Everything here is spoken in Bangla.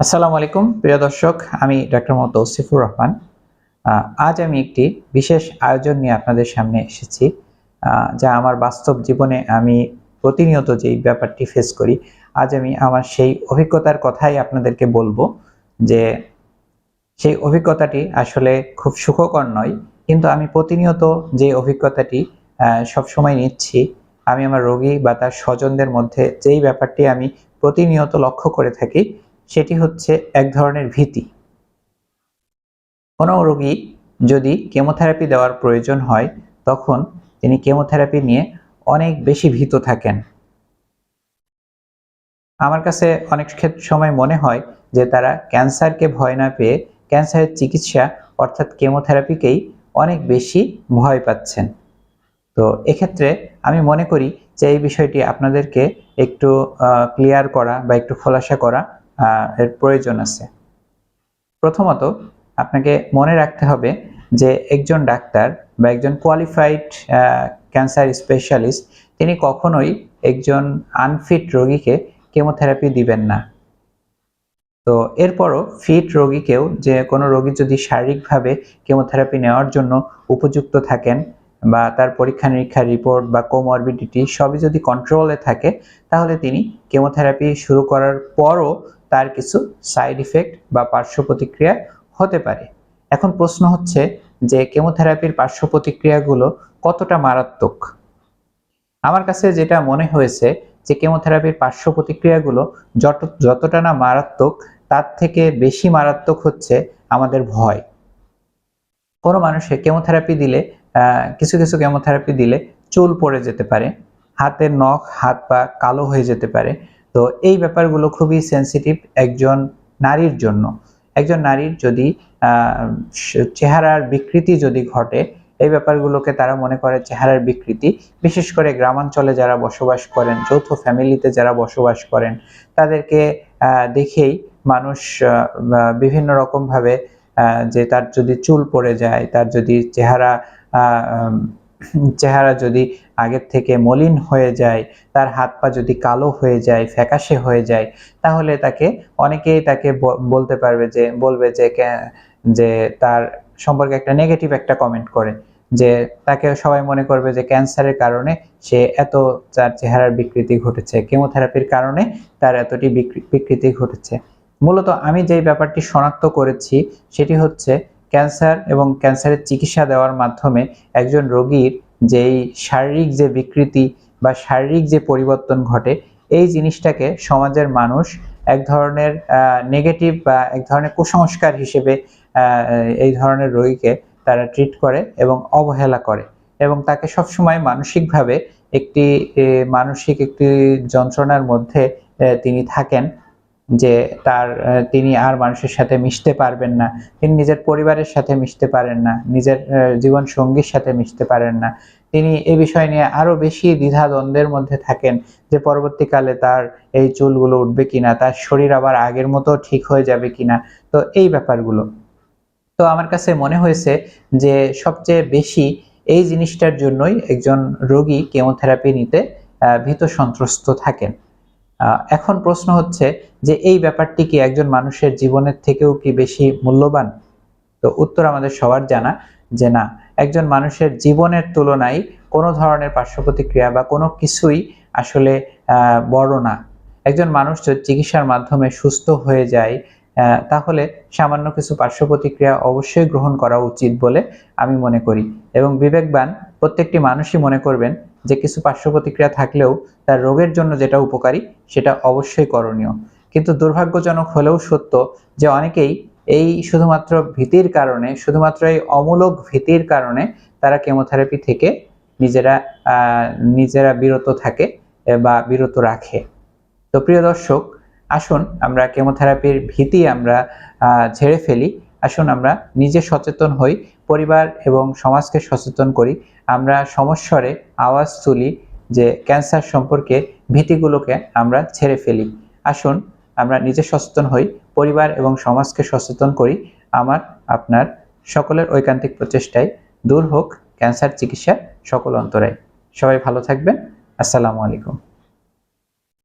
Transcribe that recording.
আসসালামু আলাইকুম, প্রিয় দর্শক, আমি ডক্টর মোহাম্মদ তৌসিফুর রহমান। আজ আমি একটি বিশেষ আয়োজন নিয়ে আপনাদের সামনে এসেছি যা আমার বাস্তব জীবনে আমি প্রতিনিয়ত যেই ব্যাপারটি ফেস করি, আজ আমি আমার সেই অভিজ্ঞতার কথাই আপনাদেরকে বলব যে সেই অভিজ্ঞতাটি আসলে খুব সুখকর নয়, কিন্তু আমি প্রতিনিয়ত যে অভিজ্ঞতাটি সবসময় নিচ্ছি, আমি আমার রোগী বা তার স্বজনদের মধ্যে যেই ব্যাপারটি আমি প্রতিনিয়ত লক্ষ্য করে থাকি সেটি হচ্ছে এক ধরনের ভীতি। কোনো রোগী যদি কেমোথেরাপি দেওয়ার প্রয়োজন হয়, তখন তিনি কেমোথেরাপি নিয়ে অনেক বেশি ভীত থাকেন। আমার কাছে অনেক ক্ষেত্রে সময় মনে হয় যে তারা ক্যান্সারকে ভয় না পেয়ে ক্যান্সারের চিকিৎসা অর্থাৎ কেমোথেরাপিকেই অনেক বেশি ভয় পাচ্ছেন। তো এক্ষেত্রে আমি মনে করি যে এই বিষয়টি আপনাদেরকে একটু ক্লিয়ার করা বা একটু খোলাসা করা এর প্রয়োজন আছে। প্রথমত আপনাকে মনে রাখতে হবে যে একজন ডাক্তার বা একজন কোয়ালিফাইড ক্যান্সার স্পেশালিস্ট তিনি কখনোই একজন আনফিট রোগীকে কেমোথেরাপি দিবেন না। তো এরপরও ফিট রোগীকেও যে কোনো রোগী যদি শারীরিকভাবে কেমোথেরাপি নেওয়ার জন্য উপযুক্ত থাকেন বা তার পরীক্ষা নিরীক্ষার রিপোর্ট বা কোমরবিডিটি সবই যদি কন্ট্রোলে থাকে, তাহলে তিনি কেমোথেরাপি শুরু করার পরও তার কিছু সাইড ইফেক্ট বা পার্শ্ব প্রতিক্রিয়া হতে পারে। এখন প্রশ্ন হচ্ছে যে কেমোথেরাপির পার্শ্ব প্রতিক্রিয়াগুলো কতটা মারাত্মক? আমার কাছে যেটা মনে হয়েছে যে কেমোথেরাপির পার্শ্ব প্রতিক্রিয়াগুলো যত, যতটা না মারাত্মক, তার থেকে বেশি মারাত্মক হচ্ছে আমাদের ভয়। কোনো মানুষের কেমোথেরাপি দিলে কিছু কিছু কেমোথেরাপি দিলে চুল পড়ে যেতে পারে, হাতের নখ, হাত পা কালো হয়ে যেতে পারে তো এই ব্যাপারগুলো খুবই সেনসিটিভ একজন নারীর জন্য। একজন নারীর যদি চেহারার বিকৃতি যদি ঘটে, এই ব্যাপারগুলোকে তারা মনে করে চেহারার বিকৃতি। বিশেষ করে গ্রামাঞ্চলে যারা বসবাস করেন, যৌথ ফ্যামিলিতে যারা বসবাস করেন, তাদেরকে দেখেই মানুষ বিভিন্ন রকমভাবে যে তার যদি চুল পড়ে যায়, তার যদি চেহারা চেহারা যদি আগের থেকে মলিন হয়ে যায়, তার হাত পা যদি কালো হয়ে যায়, ফ্যাকাশে হয়ে যায়, তাহলে তাকে অনেকেই তাকে বলতে পারবে যে, বলবে যে যে তার সম্পর্কে একটা নেগেটিভ একটা কমেন্ট করে। যে তাকে সবাই মনে করবে যে ক্যান্সারের কারণে সে এত তার চেহারার বিকৃতি ঘটেছে। কেমোথেরাপির কারণে তার এতটি বিকৃ- বিকৃতি ঘটেছে। মূলত আমি যেই ব্যাপারটি শনাক্ত করেছি, সেটি হচ্ছে ক্যান্সার এবং ক্যান্সারের চিকিৎসা দেওয়ার মাধ্যমে একজন রোগীর যেই শারীরিক যে বিকৃতি বা শারীরিক যে পরিবর্তন ঘটে, এই জিনিসটাকে সমাজের মানুষ এক ধরনের নেগেটিভ বা এক ধরনের কুসংস্কার হিসেবে এই ধরনের রোগীকে তারা ট্রিট করে এবং অবহেলা করে এবং তাকে সবসময় মানসিকভাবে একটি মানসিক একটি যন্ত্রণার মধ্যে তিনি থাকেন। যে তার তিনি আর মানুষের সাথে মিশতে পারবেন না। তিনি নিজের পরিবারের সাথে মিশতে পারেন না, নিজের জীবন সঙ্গীর সাথে মিশতে পারেন না। তিনি এ বিষয় নিয়ে আরও বেশি দ্বিধা দ্বন্দ্বের মধ্যে থাকেন যে পরবর্তীকালে তার এই চুলগুলো উঠবে কিনা, তার শরীর আবার আগের মতো ঠিক হয়ে যাবে কিনা। তো এই ব্যাপারগুলো। তো আমার কাছে মনে হয়েছে যে সবচেয়ে বেশি এই জিনিসটার জন্যই একজন রোগী কেমোথেরাপি নিতে ভীত সন্ত্রস্ত থাকেন। এখন প্রশ্ন হচ্ছে যে এই ব্যাপারটি কি একজন মানুষের জীবনের থেকেও কি বেশি মূল্যবান? তো উত্তর আমাদের সবার জানা যে না, একজন মানুষের জীবনের তুলনায় কোনো ধরনের পার্শ্ব প্রতিক্রিয়া বা কোনো কিছুই আসলে বড় না। একজন মানুষ যদি চিকিৎসার মাধ্যমে সুস্থ হয়ে যায় তাহলে সামান্য কিছু পার্শ্ব প্রতিক্রিয়া অবশ্যই গ্রহণ করা উচিত বলে আমি মনে করি। এবং বিবেকবান প্রত্যেকটি মানুষই মনে করবেন যে কিছু পার্শ্ব প্রতিক্রিয়া থাকলেও তার রোগের জন্য যেটা উপকারী, সেটা অবশ্যই করণীয়। কিন্তু দুর্ভাগ্যজনক হলেও সত্য যে অনেকেই এই শুধুমাত্র ভীতির কারণে, শুধুমাত্র এই অমূলক ভীতির কারণে তারা কেমোথেরাপি থেকে নিজেরা নিজেরা বিরত থাকে বা বিরত রাখে। তো প্রিয় দর্শক, আসুন আমরা কেমোথেরাপির ভীতি আমরা ঝেড়ে ফেলি। আসুন আমরা নিজে সচেতন হই, পরিবার এবং সমাজকে সচেতন করি। আমরা সমস্বরে আওয়াজ তুলি যে ক্যান্সার সম্পর্কে ভীতিগুলোকে আমরা ছেড়ে ফেলি। আসুন আমরা নিজে সচেতন হই, পরিবার এবং সমাজকে সচেতন করি। আমার, আপনার সকলের ঐকান্তিক প্রচেষ্টায় দূর হোক ক্যান্সার চিকিৎসা সকল অন্তরায়। সবাই ভালো থাকবেন। আসসালামু আলাইকুম।